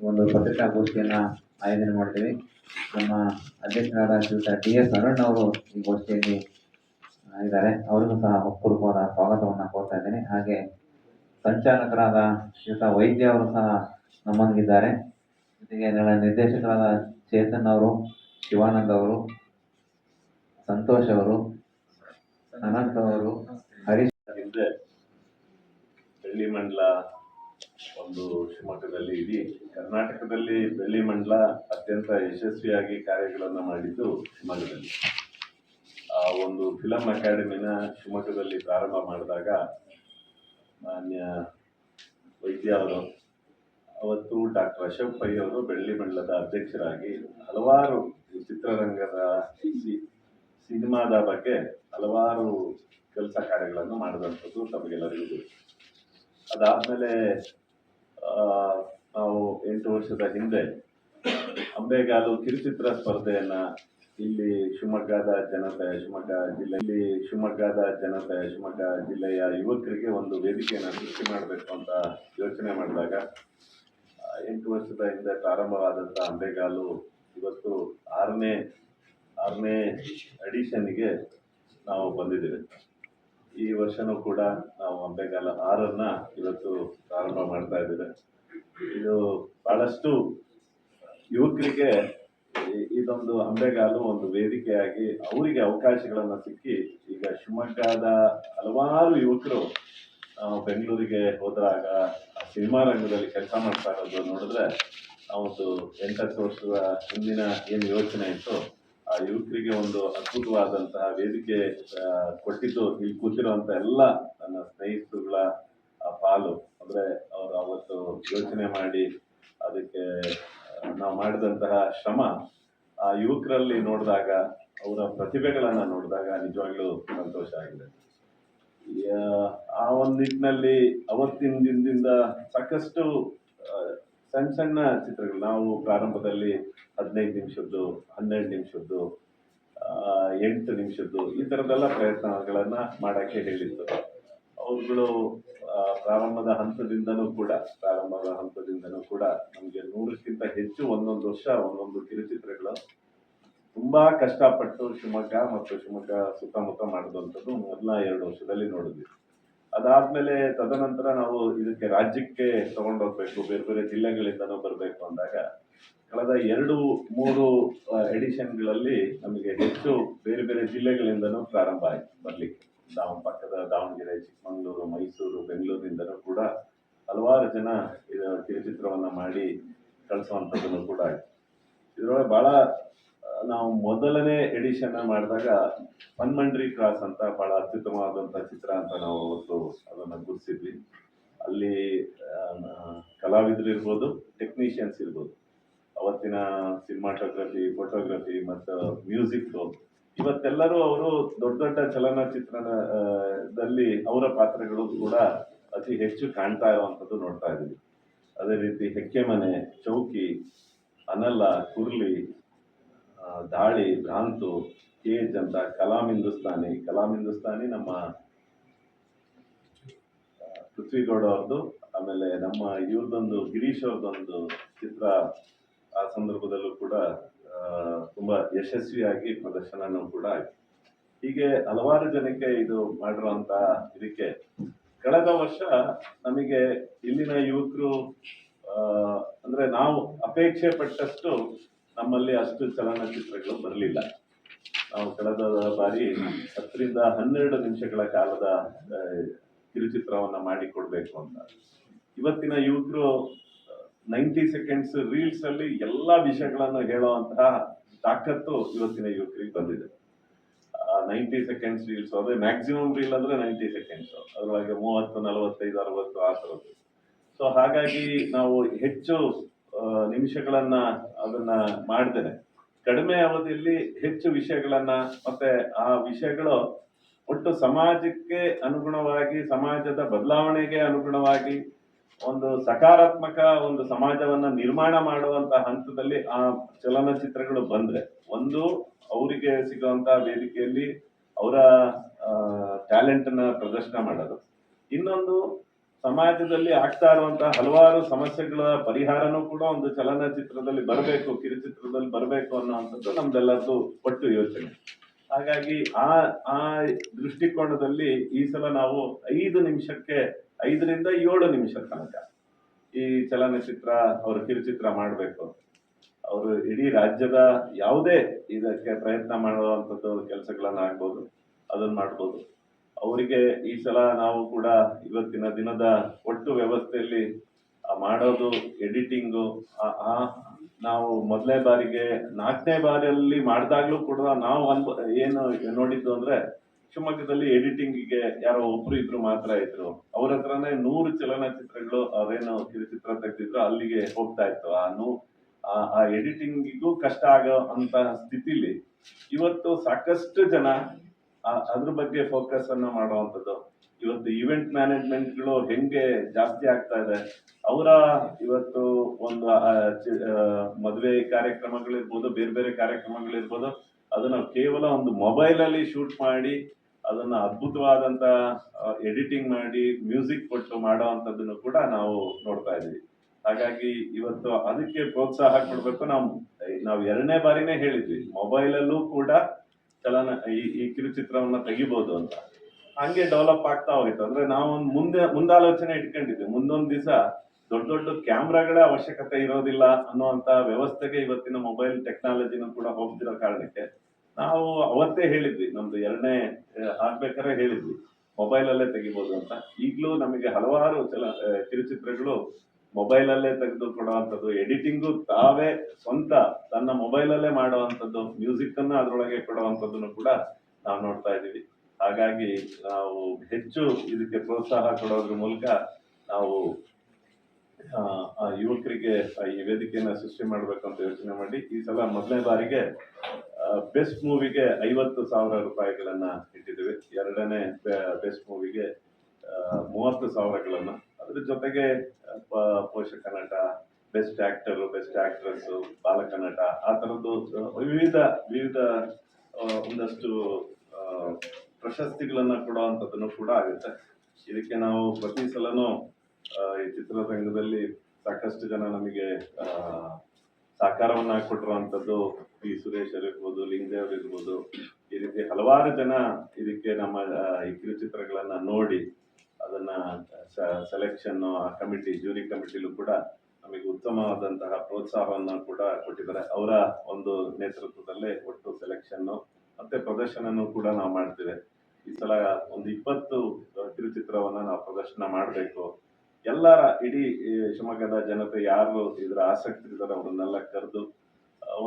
ಒಂದು ಪತ್ರಿಕಾಗೋಷ್ಠಿಯನ್ನ ಆಯೋಜನೆ ಮಾಡ್ತೀವಿ. ನಮ್ಮ ಅಧ್ಯಕ್ಷರಾದ ಶ್ರೀಯುತ ಡಿ ಎಸ್ ಅರುಣ್ ಅವರು ಈ ಗೋಷ್ಠಿಯಲ್ಲಿ ಇದ್ದಾರೆ. ಅವರಿಗೂ ಸಹ ಹೃತ್ಪೂರ್ವಕವಾದ ಸ್ವಾಗತವನ್ನು ಕೋರ್ತಾ ಇದ್ದೇನೆ. ಹಾಗೆ ಸಂಚಾಲಕರಾದ ಶ್ರೀಯುತ ವೈದ್ಯ ಅವರು ಸಹ ನಮ್ಮೊಂದಿಗಿದ್ದಾರೆ. ಜೊತೆಗೆ ನನ್ನ ನಿರ್ದೇಶಕರಾದ ಚೇತನ್ ಅವರು, ಶಿವಾನಂದ್ ಅವರು, ಸಂತೋಷ್ ಅವರು, ಅನಂತ್ ಅವರು, ಹರೀಶ್ ಹಳ್ಳಿ ಮಂಡಲ ಒಂದು ಶಿವಮೊಗ್ಗದಲ್ಲಿ ಇಡೀ. ಕರ್ನಾಟಕದಲ್ಲಿ ಬೆಳ್ಳಿ ಮಂಡಲ ಅತ್ಯಂತ ಯಶಸ್ವಿಯಾಗಿ ಕಾರ್ಯಗಳನ್ನು ಮಾಡಿದ್ದು ಶಿವಮೊಗ್ಗದಲ್ಲಿ. ಆ ಒಂದು ಫಿಲಂ ಅಕಾಡೆಮಿನ ಶಿವಮೊಗ್ಗದಲ್ಲಿ ಪ್ರಾರಂಭ ಮಾಡಿದಾಗ ಮಾನ್ಯ ವೈದ್ಯ ಅವರು, ಅವತ್ತು ಡಾಕ್ಟರ್ ಅಶೋಕ್ ಪೈ ಅವರು ಬೆಳ್ಳಿ ಮಂಡಲದ ಅಧ್ಯಕ್ಷರಾಗಿ ಹಲವಾರು ಚಿತ್ರರಂಗದ ಸಿನಿಮಾದ ಬಗ್ಗೆ ಹಲವಾರು ಕೆಲಸ ಕಾರ್ಯಗಳನ್ನು ಮಾಡಿದಂಥದ್ದು ತಮಗೆಲ್ಲರಿಗೂ ಅದಾದಮೇಲೆ ನಾವು ಎಂಟು ವರ್ಷದ ಹಿಂದೆ ಅಂಬೆಗಾಲು ಕಿರುಚಿತ್ರ ಸ್ಪರ್ಧೆಯನ್ನು ಇಲ್ಲಿ ಶಿವಮೊಗ್ಗದ ಜನತೆ, ಶಿವಮೊಗ್ಗ ಜಿಲ್ಲೆಯಲ್ಲಿ ಶಿವಮೊಗ್ಗದ ಜನತೆ, ಶಿವಮೊಗ್ಗ ಜಿಲ್ಲೆಯ ಯುವಕರಿಗೆ ಒಂದು ವೇದಿಕೆಯನ್ನು ಸೃಷ್ಟಿ ಮಾಡಬೇಕು ಅಂತ ಯೋಚನೆ ಮಾಡಿದಾಗ ಎಂಟು ವರ್ಷದ ಹಿಂದೆ ಪ್ರಾರಂಭವಾದಂಥ ಅಂಬೆಗಾಲು ಇವತ್ತು ಆರನೇ ಆರನೇ ಅಡಿಷನ್ಗೆ ನಾವು ಬಂದಿದ್ದೇವೆ. ಈ ವರ್ಷನೂ ಕೂಡ ನಾವು ಅಂಬೆಗಾಲ ಆರನ್ನ ಇವತ್ತು ಪ್ರಾರಂಭ ಮಾಡ್ತಾ ಇದ್ದೇವೆ. ಇದು ಬಹಳಷ್ಟು ಯುವಕರಿಗೆ ಇದೊಂದು ಅಂಬೆಗಾಲು ಒಂದು ವೇದಿಕೆಯಾಗಿ ಅವರಿಗೆ ಅವಕಾಶಗಳನ್ನು ಸಿಕ್ಕಿ ಈಗ ಶಿವಮೊಗ್ಗದ ಹಲವಾರು ಯುವಕರು ಬೆಂಗಳೂರಿಗೆ ಹೋದಾಗ ಆ ಸಿನಿಮಾ ರಂಗದಲ್ಲಿ ಕೆಲಸ ಮಾಡ್ತಾ ಇರೋದು ನೋಡಿದ್ರೆ ಒಂದು ಎಂಟತ್ತು ವರ್ಷದ ಹಿಂದಿನ ಏನು ಯೋಚನೆ ಇತ್ತು ಆ ಯುವಕರಿಗೆ ಒಂದು ಅದ್ಭುತವಾದಂತಹ ವೇದಿಕೆ ಕೊಟ್ಟಿದ್ದು ಇಲ್ಲಿ ಕೂತಿರುವಂತಹ ಎಲ್ಲ ನನ್ನ ಸ್ನೇಹಿತರುಗಳ ಪಾಲು. ಅಂದ್ರೆ ಅವರು ಅವತ್ತು ಯೋಚನೆ ಮಾಡಿ ಅದಕ್ಕೆ ನಾವು ಮಾಡಿದಂತಹ ಶ್ರಮ, ಆ ಯುವಕರಲ್ಲಿ ನೋಡಿದಾಗ, ಅವರ ಪ್ರತಿಭೆಗಳನ್ನು ನೋಡಿದಾಗ ನಿಜವಾಗ್ಲೂ ಸಂತೋಷ ಆಗಿದೆ. ಆ ಒಂದು ನಿಟ್ಟಿನಲ್ಲಿ ಅವತ್ತಿನ ದಿನದಿಂದ ಸಾಕಷ್ಟು ಸಣ್ಣ ಸಣ್ಣ ಚಿತ್ರಗಳು. ನಾವು ಪ್ರಾರಂಭದಲ್ಲಿ ಹದಿನೈದು ನಿಮಿಷದ್ದು, ಹನ್ನೆರಡು ನಿಮಿಷದ್ದು ಎಂಟು ನಿಮಿಷದ್ದು ಈ ಥರದ್ದೆಲ್ಲ ಪ್ರಯತ್ನಗಳನ್ನು ಮಾಡಕ್ಕೆ ಹೇಳಿದ್ದು ಅವುಗಳು ಪ್ರಾರಂಭದ ಹಂತದಿಂದನೂ ಕೂಡ, ಪ್ರಾರಂಭದ ಹಂತದಿಂದನೂ ಕೂಡ ನಮಗೆ ನೂರಕ್ಕಿಂತ ಹೆಚ್ಚು ಒಂದೊಂದು ವರ್ಷ, ಒಂದೊಂದು ಕಿರುಚಿತ್ರಗಳು ತುಂಬಾ ಕಷ್ಟಪಟ್ಟು ಶಿವಮೊಗ್ಗ ಮತ್ತು ಶಿವಮೊಗ್ಗ ಸುತ್ತಮುತ್ತ ಮಾಡಿದಂಥದ್ದು ಮೊದಲ ಎರಡು ವರ್ಷದಲ್ಲಿ ನೋಡಿದ್ವಿ. ಅದಾದ್ಮೇಲೆ ತದನಂತರ ನಾವು ಇದಕ್ಕೆ ರಾಜ್ಯಕ್ಕೆ ತಗೊಂಡೋಗ್ಬೇಕು ಬೇರೆ ಬೇರೆ ಜಿಲ್ಲೆಗಳಿಂದನೂ ಬರಬೇಕು ಅಂದಾಗ ಕಳೆದ ಎರಡು ಮೂರು ಎಡಿಷನ್ಗಳಲ್ಲಿ ನಮಗೆ ಹೆಚ್ಚು ಬೇರೆ ಬೇರೆ ಜಿಲ್ಲೆಗಳಿಂದನೂ ಪ್ರಾರಂಭ ಆಯ್ತು ಬರಲಿಕ್ಕೆ. ದಾವ ಪಕ್ಕದ ದಾವಣಗೆರೆ ಚಿಕ್ಕಮಗಳೂರು ಮೈಸೂರು ಬೆಂಗಳೂರಿನಿಂದನೂ ಕೂಡ ಹಲವಾರು ಜನ ಇದು ಕಿರುಚಿತ್ರವನ್ನು ಮಾಡಿ ಕಳಿಸುವಂಥದ್ದನ್ನು ಕೂಡ ಆಯಿತು. ಇದರೊಳಗೆ ಆ, ನಾವು ಮೊದಲನೇ ಎಡಿಷನ್ ಮಾಡಿದಾಗ ಪನ್ಮಂಡ್ರಿ ಕ್ರಾಸ್ ಅಂತ ಬಹಳ ಅತ್ಯುತ್ತಮವಾದಂಥ ಚಿತ್ರ ಅಂತ ನಾವು ಅವತ್ತು ಅದನ್ನ ಗುರುತಿಸಿದ್ವಿ. ಅಲ್ಲಿ ಕಲಾವಿದರು ಇರ್ಬೋದು ಟೆಕ್ನಿಷಿಯನ್ಸ್ ಇರ್ಬೋದು. ಅವತ್ತಿನ ಸಿನಿಮಾಟೋಗ್ರಫಿ ಫೋಟೋಗ್ರಫಿ ಮತ್ತು ಮ್ಯೂಸಿಕ್ ಇವತ್ತೆಲ್ಲರೂ ಅವರು ದೊಡ್ಡ ದೊಡ್ಡ ಚಲನಚಿತ್ರಣದಲ್ಲಿ ಅವರ ಪಾತ್ರಗಳು ಕೂಡ ಅತಿ ಹೆಚ್ಚು ಕಾಣ್ತಾ ಇರುವಂಥದ್ದು ನೋಡ್ತಾ ಇದ್ದೀವಿ. ಅದೇ ರೀತಿ ಹೆಕ್ಕೆಮನೆ, ಚೌಕಿ, ಅನಲ್ಲ, ಕುರ್ಲಿ ದಾಳಿ, ಭ್ರಾಂತು, ಕೇಜ್ ಅಂತ ಕಲಾಂ ಹಿಂದೂಸ್ತಾನಿ. ಕಲಾಂ ಹಿಂದೂಸ್ತಾನಿ ನಮ್ಮ ಪೃಥ್ವಿಗೌಡ ಅವ್ರದ್ದು ಆಮೇಲೆ ನಮ್ಮ ಇವ್ರದೊಂದು, ಗಿರೀಶ್ ಅವ್ರದ್ದೊಂದು ಚಿತ್ರ ಆ ಸಂದರ್ಭದಲ್ಲೂ ಕೂಡ ತುಂಬ ಯಶಸ್ವಿಯಾಗಿ ಪ್ರದರ್ಶನನೂ ಕೂಡ ಹೀಗೆ ಹಲವಾರು ಜನಕ್ಕೆ ಇದು ಮಾಡಿರುವಂತ ಇದಕ್ಕೆ ಕಳೆದ ವರ್ಷ ನಮಗೆ ಇಲ್ಲಿನ ಯುವಕರು ಅಂದ್ರೆ ನಾವು ಅಪೇಕ್ಷೆ ಪಟ್ಟಷ್ಟು ನಮ್ಮಲ್ಲಿ ಅಷ್ಟು ಚಲನಚಿತ್ರಗಳು ಬರಲಿಲ್ಲ. ನಾವು ಕಳೆದ ಬಾರಿ ಹತ್ತರಿಂದ ಹನ್ನೆರಡು ನಿಮಿಷಗಳ ಕಾಲದ ಕಿರುಚಿತ್ರವನ್ನು ಕಿರುಚಿತ್ರವನ್ನ ಮಾಡಿ ಕೊಡ್ಬೇಕು ಅಂತ. ಇವತ್ತಿನ ಯುವಕರು ನೈಂಟಿ ಸೆಕೆಂಡ್ಸ್ ರೀಲ್ಸ್ ಅಲ್ಲಿ ಎಲ್ಲಾ ವಿಷಯಗಳನ್ನು ಹೇಳುವಂತಹ ತಾಕತ್ತು ಇವತ್ತಿನ ಯುವಕರಿಗೆ ಬಂದಿದೆ. ನೈಂಟಿ ಸೆಕೆಂಡ್ಸ್ ರೀಲ್ಸ್ ಅದೇ ಮ್ಯಾಕ್ಸಿಮಮ್ ರೀಲ್ ಅಂದ್ರೆ ನೈಂಟಿ ಸೆಕೆಂಡ್ಸ್. ಅದರೊಳಗೆ ಮೂವತ್ತು, ನಲವತ್ತೈದು, ಅರವತ್ತು, ಆ ಥರದ್ದು ಸೊ, ಹಾಗಾಗಿ ನಾವು ಹೆಚ್ಚು ನಿಮಿಷಗಳನ್ನ ಅದನ್ನ ಮಾಡ್ತೇನೆ. ಕಡಿಮೆ ಅವಧಿಯಲ್ಲಿ ಹೆಚ್ಚು ವಿಷಯಗಳನ್ನ ಮತ್ತೆ ಆ ವಿಷಯಗಳು ಒಟ್ಟು ಸಮಾಜಕ್ಕೆ ಅನುಗುಣವಾಗಿ, ಸಮಾಜದ ಬದಲಾವಣೆಗೆ ಅನುಗುಣವಾಗಿ, ಒಂದು ಸಕಾರಾತ್ಮಕ ಒಂದು ಸಮಾಜವನ್ನ ನಿರ್ಮಾಣ ಮಾಡುವಂತ ಹಂತದಲ್ಲಿ ಆ ಚಲನಚಿತ್ರಗಳು ಬಂದ್ರೆ, ಒಂದು ಅವರಿಗೆ ಸಿಗುವಂತ ವೇದಿಕೆಯಲ್ಲಿ ಅವರ ಟ್ಯಾಲೆಂಟ್ನ ಪ್ರದರ್ಶನ ಮಾಡೋದು. ಇನ್ನೊಂದು ಸಮಾಜದಲ್ಲಿ ಆಗ್ತಾ ಇರುವಂತಹ ಹಲವಾರು ಸಮಸ್ಯೆಗಳ ಪರಿಹಾರನೂ ಕೂಡ ಒಂದು ಚಲನಚಿತ್ರದಲ್ಲಿ ಬರಬೇಕು, ಕಿರುಚಿತ್ರದಲ್ಲಿ ಬರಬೇಕು ಅನ್ನೋವಂಥದ್ದು ನಮ್ದೆಲ್ಲರದು ಒಟ್ಟು ಯೋಚನೆ. ಹಾಗಾಗಿ ಆ ಆ ದೃಷ್ಟಿಕೋನದಲ್ಲಿ ಈ ಸಲ ನಾವು ಐದು ನಿಮಿಷಕ್ಕೆ, ಐದರಿಂದ ಏಳು ನಿಮಿಷ ತನಕ ಈ ಚಲನಚಿತ್ರ ಅವರು ಕಿರುಚಿತ್ರ ಮಾಡಬೇಕು. ಅವರು ಇಡೀ ರಾಜ್ಯದ ಯಾವುದೇ ಇದಕ್ಕೆ ಪ್ರಯತ್ನ ಮಾಡುವಂಥದ್ದು ಕೆಲಸಗಳನ್ನ ಆಗ್ಬೋದು ಅದನ್ನ ಮಾಡ್ಬೋದು. ಅವರಿಗೆ ಈ ಸಲ ನಾವು ಕೂಡ ಇವತ್ತಿನ ದಿನದ ಒಟ್ಟು ವ್ಯವಸ್ಥೆಯಲ್ಲಿ ಮಾಡೋದು, ಎಡಿಟಿಂಗು ನಾವು ಮೊದಲನೇ ಬಾರಿಗೆ, ನಾಲ್ಕನೇ ಬಾರಿಯಲ್ಲಿ ಮಾಡಿದಾಗ್ಲೂ ಕೂಡ ನಾವು ಅನ್ಬ, ಏನು ನೋಡಿದ್ದು ಅಂದ್ರೆ, ಶಿವಮೊಗ್ಗದಲ್ಲಿ ಎಡಿಟಿಂಗಿಗೆ ಯಾರೋ ಒಬ್ರು ಇದ್ರು ಮಾತ್ರ ಇದ್ರು. ಅವ್ರ ಹತ್ರನೇ ನೂರು ಚಲನಚಿತ್ರಗಳು, ಅವೇನು ಕಿರುಚಿತ್ರ ತೆಗೆದಿದ್ರು, ಅಲ್ಲಿಗೆ ಹೋಗ್ತಾ ಇತ್ತು. ಆ ನೂ, ಆ- ಎಡಿಟಿಂಗಿಗೂ ಕಷ್ಟ ಆಗೋ ಅಂತ ಸ್ಥಿತಿಲಿ, ಇವತ್ತು ಸಾಕಷ್ಟು ಜನ ಅದ್ರ ಬಗ್ಗೆ ಫೋಕಸ್ ಅನ್ನ ಮಾಡುವಂಥದ್ದು. ಇವತ್ತು ಇವೆಂಟ್ ಮ್ಯಾನೇಜ್ಮೆಂಟ್ಗಳು ಹೆಂಗೆ ಜಾಸ್ತಿ ಆಗ್ತಾ ಇದೆ. ಅವರ ಇವತ್ತು ಒಂದು ಮದುವೆ ಕಾರ್ಯಕ್ರಮಗಳಿರ್ಬೋದು, ಬೇರೆ ಬೇರೆ ಕಾರ್ಯಕ್ರಮಗಳಿರ್ಬೋದು, ಅದನ್ನ ಕೇವಲ ಒಂದು ಮೊಬೈಲ್ ಅಲ್ಲಿ ಶೂಟ್ ಮಾಡಿ, ಅದನ್ನ ಅದ್ಭುತವಾದಂತ ಎಡಿಟಿಂಗ್ ಮಾಡಿ ಮ್ಯೂಸಿಕ್ ಕೊಟ್ಟು ಮಾಡೋ ಕೂಡ ನಾವು ನೋಡ್ತಾ ಇದೀವಿ ಹಾಗಾಗಿ ಇವತ್ತು ಅದಕ್ಕೆ ಪ್ರೋತ್ಸಾಹ ಕೊಡ್ಬೇಕು. ನಾವು ನಾವು ಎರಡನೇ ಬಾರಿನೇ ಹೇಳಿದ್ವಿ. ಮೊಬೈಲ್ ಅಲ್ಲೂ ಕೂಡ ಚಲನ ಈ ಈ ಕಿರುಚಿತ್ರವನ್ನ ತೆಗಿಬಹುದು ಅಂತ. ಹಂಗೆ ಡೆವಲಪ್ ಆಗ್ತಾ ಹೋಗಿತ್ತು. ಅಂದ್ರೆ ನಾವು ಮುಂದೆ ಮುಂದಾಲೋಚನೆ ಇಟ್ಕೊಂಡಿದ್ವಿ. ಮುಂದೊಂದ್ ದಿವಸ ದೊಡ್ಡ ದೊಡ್ಡ ಕ್ಯಾಮ್ರಾಗಳ ಅವಶ್ಯಕತೆ ಇರೋದಿಲ್ಲ ಅನ್ನುವಂತ ವ್ಯವಸ್ಥೆಗೆ ಇವತ್ತಿನ ಮೊಬೈಲ್ ಟೆಕ್ನಾಲಜಿನೂ ಕೂಡ ಹೋಗ್ತಿರೋ ಕಾರಣಕ್ಕೆ ನಾವು ಅವತ್ತೇ ಹೇಳಿದ್ವಿ. ನಮ್ದು ಎರಡನೇ ಆಗ್ಬೇಕಾದ್ರೆ ಹೇಳಿದ್ವಿ. ಮೊಬೈಲ್ ಅಲ್ಲೇ ತೆಗಿಬಹುದು ಅಂತ. ಈಗಲೂ ನಮಗೆ ಹಲವಾರು ಚಲ ಕಿರುಚಿತ್ರಗಳು ಮೊಬೈಲ್ ಅಲ್ಲೇ ತೆಗೆದು ಕೊಡುವಂಥದ್ದು ಎಡಿಟಿಂಗು ತಾವೇ ಸ್ವಂತ ತನ್ನ ಮೊಬೈಲ್ ಅಲ್ಲೇ ಮಾಡುವಂಥದ್ದು ಮ್ಯೂಸಿಕ್ ಅನ್ನ ಅದರೊಳಗೆ ಕೊಡುವಂಥದ್ದನ್ನು ಕೂಡ ನಾವು ನೋಡ್ತಾ ಇದ್ದೀವಿ. ಹಾಗಾಗಿ ನಾವು ಹೆಚ್ಚು ಇದಕ್ಕೆ ಪ್ರೋತ್ಸಾಹ ಕೊಡೋದ್ರ ಮೂಲಕ ನಾವು ಯುವಕರಿಗೆ ಈ ವೇದಿಕೆಯನ್ನು ಸೃಷ್ಟಿ ಮಾಡಬೇಕು ಅಂತ ಯೋಚನೆ ಮಾಡಿ, ಈ ಸಲ ಮೊದಲನೇ ಬಾರಿಗೆ ಬೆಸ್ಟ್ ಮೂವಿಗೆ ಐವತ್ತು ಸಾವಿರ ರೂಪಾಯಿಗಳನ್ನ ಇಟ್ಟಿದ್ದೀವಿ. ಎರಡನೇ ಬೆಸ್ಟ್ ಮೂವಿಗೆ ಮೂವತ್ತು ಸಾವಿರಗಳನ್ನ ಅದ್ರ ಜೊತೆಗೆ ಪೋಷಕ ನಟ ಬೆಸ್ಟ್ ಆಕ್ಟರ್ ಬೆಸ್ಟ್ ಆಕ್ಟ್ರೆಸ್ ಬಾಲಕ ನಟ, ಆ ಥರದ್ದು ವಿವಿಧ ವಿವಿಧ ಒಂದಷ್ಟು ಪ್ರಶಸ್ತಿಗಳನ್ನ ಕೊಡುವಂಥದ್ದನ್ನು ಕೂಡ ಆಗುತ್ತೆ. ಇದಕ್ಕೆ ನಾವು ಪ್ರತಿ ಸಲನೂ ಈ ಚಿತ್ರರಂಗದಲ್ಲಿ ಸಾಕಷ್ಟು ಜನ ನಮಗೆ ಸಹಕಾರವನ್ನು ಕೊಟ್ಟಿರುವಂಥದ್ದು ಪಿ ಸುರೇಶ್ ಅವರಿರ್ಬೋದು ಲಿಂಗದೇವ್ರು ಇರ್ಬೋದು ಈ ರೀತಿ ಹಲವಾರು ಜನ ಇದಕ್ಕೆ ನಮ್ಮ ಈ ಕಿರುಚಿತ್ರಗಳನ್ನ ನೋಡಿ ಅದನ್ನ ಸೆಲೆಕ್ಷನ್ ಆ ಕಮಿಟಿ ಜೂರಿ ಕಮಿಟಿಲೂ ಕೂಡ ನಮಗೆ ಉತ್ತಮವಾದಂತಹ ಪ್ರೋತ್ಸಾಹವನ್ನು ಕೂಡ ಕೊಟ್ಟಿದ್ದಾರೆ. ಅವರ ಒಂದು ನೇತೃತ್ವದಲ್ಲೇ ಒಟ್ಟು ಸೆಲೆಕ್ಷನ್ ಮತ್ತೆ ಪ್ರದರ್ಶನನೂ ಕೂಡ ನಾವು ಮಾಡ್ತೇವೆ. ಈ ಸಲ ಒಂದು ಇಪ್ಪತ್ತು ಕಿರುಚಿತ್ರವನ್ನು ನಾವು ಪ್ರದರ್ಶನ ಮಾಡಬೇಕು. ಎಲ್ಲರ ಇಡೀ ಶಿವಮೊಗ್ಗದ ಜನತೆ ಯಾರು ಇದರ ಆಸಕ್ತಿ ಇದ್ದಾರೆ ಅವರನ್ನೆಲ್ಲ ಕರೆದು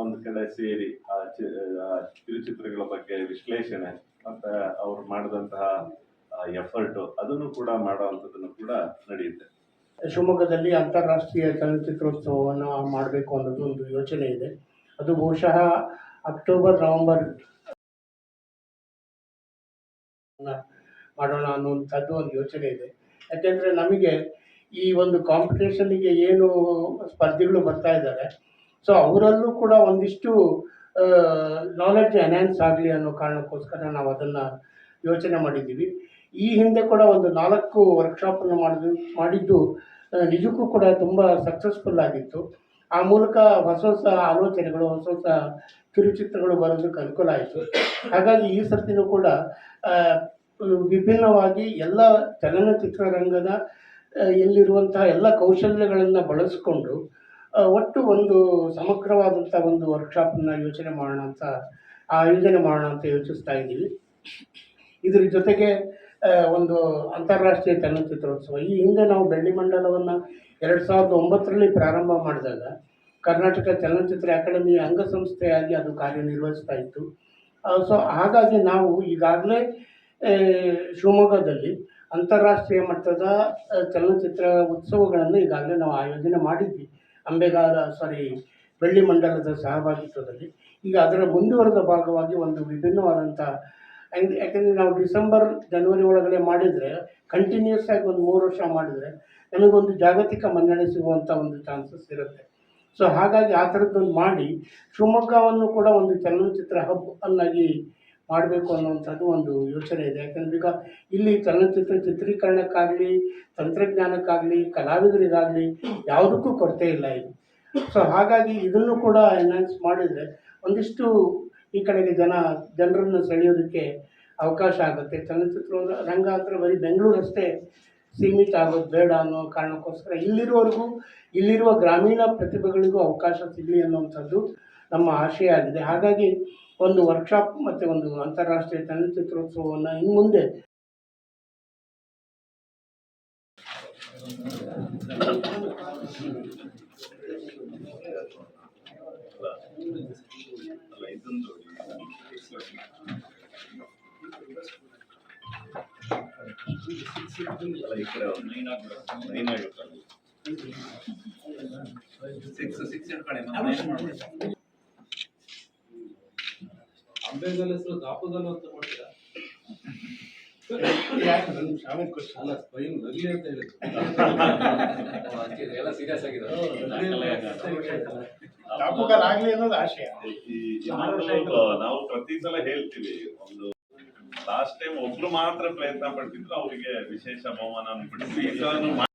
ಒಂದು ಕಡೆ ಸೇರಿ ಆ, ಕಿರುಚಿತ್ರಗಳ ಬಗ್ಗೆ ವಿಶ್ಲೇಷಣೆ, ಮತ್ತೆ ಅವ್ರು ಮಾಡಿದಂತಹ ಎಫರ್ಟ್ ಅದನ್ನು ಕೂಡ ಮಾಡುವಂಥದ್ದನ್ನು ಕೂಡ ನಡೆಯುತ್ತೆ. ಶಿವಮೊಗ್ಗದಲ್ಲಿ ಅಂತಾರಾಷ್ಟ್ರೀಯ ಚಲನಚಿತ್ರೋತ್ಸವವನ್ನು ಮಾಡಬೇಕು ಅನ್ನೋದು ಒಂದು ಯೋಚನೆ ಇದೆ. ಅದು ಬಹುಶಃ ಅಕ್ಟೋಬರ್, ನವೆಂಬರ್ ಮಾಡೋಣ ಅನ್ನುವಂಥದ್ದು ಒಂದು ಯೋಚನೆ ಇದೆ. ಯಾಕೆಂದರೆ ನಮಗೆ ಈ ಒಂದು ಕಾಂಪಿಟೇಷನ್ಗೆ ಏನು ಸ್ಪರ್ಧಿಗಳು ಬರ್ತಾ ಇದ್ದಾರೆ, ಸೊ ಅವರಲ್ಲೂ ಕೂಡ ಒಂದಿಷ್ಟು ನಾಲೆಡ್ಜ್ ಎನ್ಹ್ಯಾನ್ಸ್ ಆಗಲಿ ಅನ್ನೋ ಕಾರಣಕ್ಕೋಸ್ಕರ ನಾವು ಅದನ್ನು ಯೋಚನೆ ಮಾಡಿದ್ದೀವಿ. ಈ ಹಿಂದೆ ಕೂಡ ಒಂದು ನಾಲ್ಕು ವರ್ಕ್ಶಾಪನ್ನು ಮಾಡಿದ್ದು ಮಾಡಿದ್ದು ನಿಜಕ್ಕೂ ಕೂಡ ತುಂಬ ಸಕ್ಸಸ್ಫುಲ್ ಆಗಿತ್ತು. ಆ ಮೂಲಕ ಹೊಸ ಹೊಸ ಆಲೋಚನೆಗಳು, ಹೊಸ ಹೊಸ ಕಿರುಚಿತ್ರಗಳು ಬರೋದಕ್ಕೆ ಅನುಕೂಲ ಆಯಿತು. ಹಾಗಾಗಿ ಈ ಸರ್ತಿನೂ ಕೂಡ ವಿಭಿನ್ನವಾಗಿ ಎಲ್ಲ ಚಲನಚಿತ್ರರಂಗದ ರಂಗದ ಎಲ್ಲಿರುವಂತಹ ಎಲ್ಲ ಕೌಶಲ್ಯಗಳನ್ನು ಬಳಸಿಕೊಂಡು ಒಟ್ಟು ಒಂದು ಸಮಗ್ರವಾದಂಥ ಒಂದು ವರ್ಕ್ಶಾಪನ್ನು ಯೋಚನೆ ಮಾಡೋಣ ಅಂತ ಆಯೋಜನೆ ಮಾಡೋಣ ಅಂತ ಯೋಚಿಸ್ತಾ ಇದ್ದೀವಿ. ಇದರ ಜೊತೆಗೆ ಒಂದು ಅಂತಾರಾಷ್ಟ್ರೀಯ ಚಲನಚಿತ್ರೋತ್ಸವ. ಈ ಹಿಂದೆ ನಾವು ಬೆಳ್ಳಿ ಮಂಡಲವನ್ನು ಎರಡು ಸಾವಿರದ ಒಂಬತ್ತರಲ್ಲಿ ಪ್ರಾರಂಭ ಮಾಡಿದಾಗ ಕರ್ನಾಟಕ ಚಲನಚಿತ್ರ ಅಕಾಡೆಮಿ ಅಂಗಸಂಸ್ಥೆಯಾಗಿ ಅದು ಕಾರ್ಯನಿರ್ವಹಿಸ್ತಾ ಇತ್ತು. ಸೊ ಹಾಗಾಗಿ ನಾವು ಈಗಾಗಲೇ ಶಿವಮೊಗ್ಗದಲ್ಲಿ ಅಂತಾರಾಷ್ಟ್ರೀಯ ಮಟ್ಟದ ಚಲನಚಿತ್ರ ಉತ್ಸವಗಳನ್ನು ಈಗಾಗಲೇ ನಾವು ಆಯೋಜನೆ ಮಾಡಿದ್ವಿ. ಅಂಬೆಗಾಲ ಸಾರಿ ಬೆಳ್ಳಿ ಮಂಡಲದ ಸಹಭಾಗಿತ್ವದಲ್ಲಿ. ಈಗ ಅದರ ಮುಂದುವರೆದ ಭಾಗವಾಗಿ ಒಂದು ವಿಭಿನ್ನವಾದಂಥ ಯಾಕೆ- ಯಾಕೆಂದರೆ ನಾವು ಡಿಸೆಂಬರ್, ಜನವರಿ ಒಳಗಡೆ ಮಾಡಿದರೆ ಕಂಟಿನ್ಯೂಸ್ ಆಗಿ ಒಂದು ಮೂರು ವರ್ಷ ಮಾಡಿದರೆ, ನಮಗೊಂದು ಜಾಗತಿಕ ಮನ್ನಣೆ ಸಿಗುವಂಥ ಒಂದು ಚಾನ್ಸಸ್ ಇರುತ್ತೆ. ಸೊ ಹಾಗಾಗಿ ಆ ಥರದ್ದೊಂದು ಮಾಡಿ, ಶಿವಮೊಗ್ಗವನ್ನು ಕೂಡ ಒಂದು ಚಲನಚಿತ್ರ ಹಬ್ ಅನ್ನಾಗಿ ಮಾಡಬೇಕು ಅನ್ನುವಂಥದ್ದು ಒಂದು ಯೋಚನೆ ಇದೆ. ಯಾಕಂದ್ರೆ ಈಗ ಇಲ್ಲಿ ಚಲನಚಿತ್ರ ಚಿತ್ರೀಕರಣಕ್ಕಾಗಲಿ, ತಂತ್ರಜ್ಞಾನಕ್ಕಾಗಲಿ, ಕಲಾವಿದರಿಗಾಗಲಿ ಯಾವುದಕ್ಕೂ ಕೊರತೆ ಇಲ್ಲ ಇದು ಸೊ ಹಾಗಾಗಿ ಇದನ್ನು ಕೂಡ ಎನ್ಹಾನ್ಸ್ ಮಾಡಿದರೆ ಒಂದಿಷ್ಟು ಈ ಕಡೆಗೆ ಜನ, ಜನರನ್ನು ಸೆಳೆಯೋದಕ್ಕೆ ಅವಕಾಶ ಆಗುತ್ತೆ. ಚಲನಚಿತ್ರ ರಂಗ ಅಂದರೆ ಬರೀ ಬೆಂಗಳೂರು ಅಷ್ಟೇ ಸೀಮಿತ ಆಗೋದು ಬೇಡ ಅನ್ನೋ ಕಾರಣಕ್ಕೋಸ್ಕರ ಇಲ್ಲಿರುವವರೆಗೂ, ಇಲ್ಲಿರುವ ಗ್ರಾಮೀಣ ಪ್ರತಿಭೆಗಳಿಗೂ ಅವಕಾಶ ಸಿಗಲಿ ಅನ್ನುವಂಥದ್ದು ನಮ್ಮ ಆಶಯ ಆಗಿದೆ ಹಾಗಾಗಿ ಒಂದು ವರ್ಕ್ಶಾಪ್ ಮತ್ತು ಒಂದು ಅಂತಾರಾಷ್ಟ್ರೀಯ ಚಲನಚಿತ್ರೋತ್ಸವವನ್ನು ಇನ್ನು ಮುಂದೆ ಅಲ್ಲ ಅಂಬೇಗಲ್ ಹೆಸರು ಅಂತ ಸ್ವಯಂ ಅಂತ ಆಗಲಿ ಅನ್ನೋದು ಆಶಯ ನಾವು ಪ್ರತಿ ಸಲ ಹೇಳ್ತೀವಿ ಒಂದು ಲಾಸ್ಟ್ ಟೈಮ್ ಒಬ್ರು ಮಾತ್ರ ಪ್ರಯತ್ನ ಪಡ್ತಿದ್ರು ಅವರಿಗೆ ವಿಶೇಷ ಬಹುಮಾನ ಕೊಟ್ಟಿದ್ವಿ